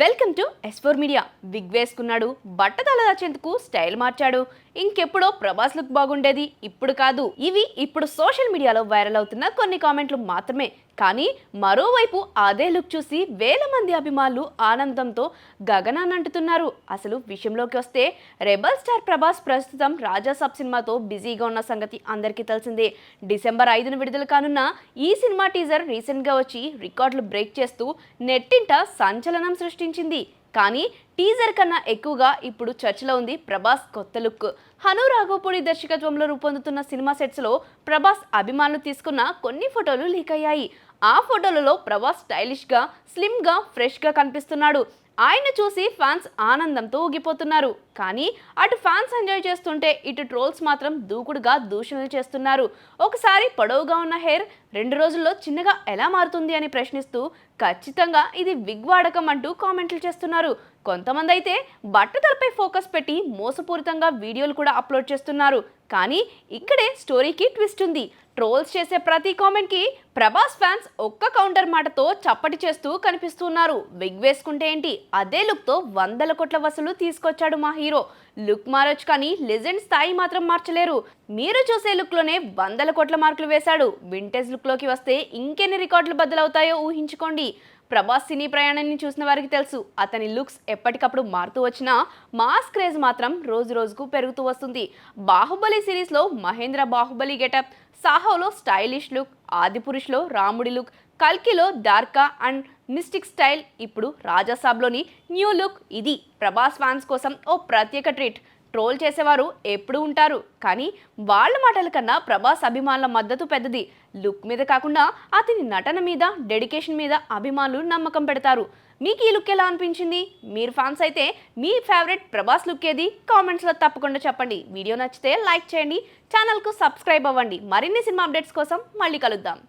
Welcome to S four media. Wig వేసుకున్నాడు బట్టతల దాచేందుకు style మార్చాడు. ఇంకెప్పుడో ప్రభాస్ లుక్ బాగుండేది. ఇప్పుడు కాదు ఇవి ఇప్పుడు సోషల్ మీడియాలో వైరల్ అవుతున్న కొన్ని కామెంట్లు మాత్రమే. కానీ మరోవైపు అదే లుక్ చూసి వేల మంది అభిమానులు ఆనందంతో గగనానంటుతున్నారు అసలు విషయంలోకి వస్తే రెబల్ స్టార్ ప్రభాస్ ప్రస్తుతం రాజా సబ్ సినిమాతో బిజీగా ఉన్న సంగతి అందరికీ తెలిసిందే. డిసెంబర్ ఐదున విడుదల కానున్న ఈ సినిమా టీజర్ రీసెంట్గా వచ్చి రికార్డులు బ్రేక్ చేస్తూ నెట్టింట సంచలనం సృష్టించింది. కానీ టీజర్ కన్నా ఎక్కువగా ఇప్పుడు చర్చలో ఉంది ప్రభాస్ కొత్త లుక్. హను రాఘవపూడి దర్శకత్వంలో రూపొందుతున్న సినిమా సెట్స్లో ప్రభాస్ అభిమానులు తీసుకున్న కొన్ని ఫోటోలు లీక్ అయ్యాయి. ఆ ఫోటోలలో ప్రభాస్ స్టైలిష్గా స్లిమ్గా ఫ్రెష్గా కనిపిస్తున్నాడు. ఆయన చూసి ఫ్యాన్స్ ఆనందంతో ఊగిపోతున్నారు. కానీ అటు ఫ్యాన్స్ ఎంజాయ్ చేస్తుంటే ఇటు ట్రోల్స్ మాత్రం దూకుడుగా దూషణలు చేస్తున్నారు. ఒకసారి పొడవుగా ఉన్న హెయిర్ రెండు రోజుల్లో చిన్నగా ఎలా మారుతుంది అని ప్రశ్నిస్తూ ఖచ్చితంగా ఇది విగ్ వాడకం అంటూ కామెంట్లు చేస్తున్నారు. కొంతమంది అయితే బట్టతలపై ఫోకస్ పెట్టి మోసపూరితంగా వీడియోలు కూడా అప్లోడ్ చేస్తున్నారు. కానీ ఇక్కడే స్టోరీకి ట్విస్ట్ ఉంది. ట్రోల్స్ చేసే ప్రతి కామెంట్కి ప్రభాస్ ఫ్యాన్స్ ఒక్క కౌంటర్ మాటతో చప్పటి చేస్తూ కనిపిస్తున్నారు. విగ్ వేసుకుంటే ఏంటి? అదే లుక్తో వందల కోట్ల వసూలు తీసుకొచ్చాడు మా హీరో. లుక్ మారొచ్చు కానీ లెజెండ్ స్థాయి మాత్రం మార్చలేరు. మీరు చూసే లుక్లోనే వందల కోట్ల మార్కులు వేశాడు. వింటేజ్ లుక్లోకి వస్తే ఇంకెన్ని రికార్డులు బద్దలవుతాయో ఊహించుకోండి. ప్రభాస్ సినీ ప్రయాణాన్ని చూసిన వారికి తెలుసు. అతని లుక్స్ ఎప్పటికప్పుడు మారుతూ వచ్చినా మాస్ క్రేజ్ మాత్రం రోజు రోజుకు పెరుగుతూ వస్తుంది. బాహుబలి సిరీస్లో మహేంద్ర బాహుబలి గెటప్ సాహోలో స్టైలిష్ లుక్ ఆదిపురుష్లో రాముడి లుక్ కల్కిలో డార్కా అండ్ మిస్టిక్ స్టైల్ ఇప్పుడు రాజాసాబ్లోని న్యూ లుక్ ఇది. ప్రభాస్ ఫ్యాన్స్ కోసం ఓ ప్రత్యేక ట్రీట్. ట్రోల్ చేసేవారు ఎప్పుడూ ఉంటారు. కానీ వాళ్ళ మాటల కన్నా ప్రభాస్ అభిమానుల మద్దతు పెద్దది. లుక్ మీద కాకుండా అతని నటన మీద డెడికేషన్ మీద అభిమానులు నమ్మకం పెడతారు. మీకు ఈ లుక్ ఎలా అనిపించింది? మీరు ఫ్యాన్స్ అయితే మీ ఫేవరెట్ ప్రభాస్ లుక్ ఏది? కామెంట్స్లో తప్పకుండా చెప్పండి. వీడియో నచ్చితే లైక్ చేయండి. ఛానల్కు సబ్స్క్రైబ్ అవ్వండి. మరిన్ని సినిమా అప్డేట్స్ కోసం మళ్ళీ కలుద్దాం.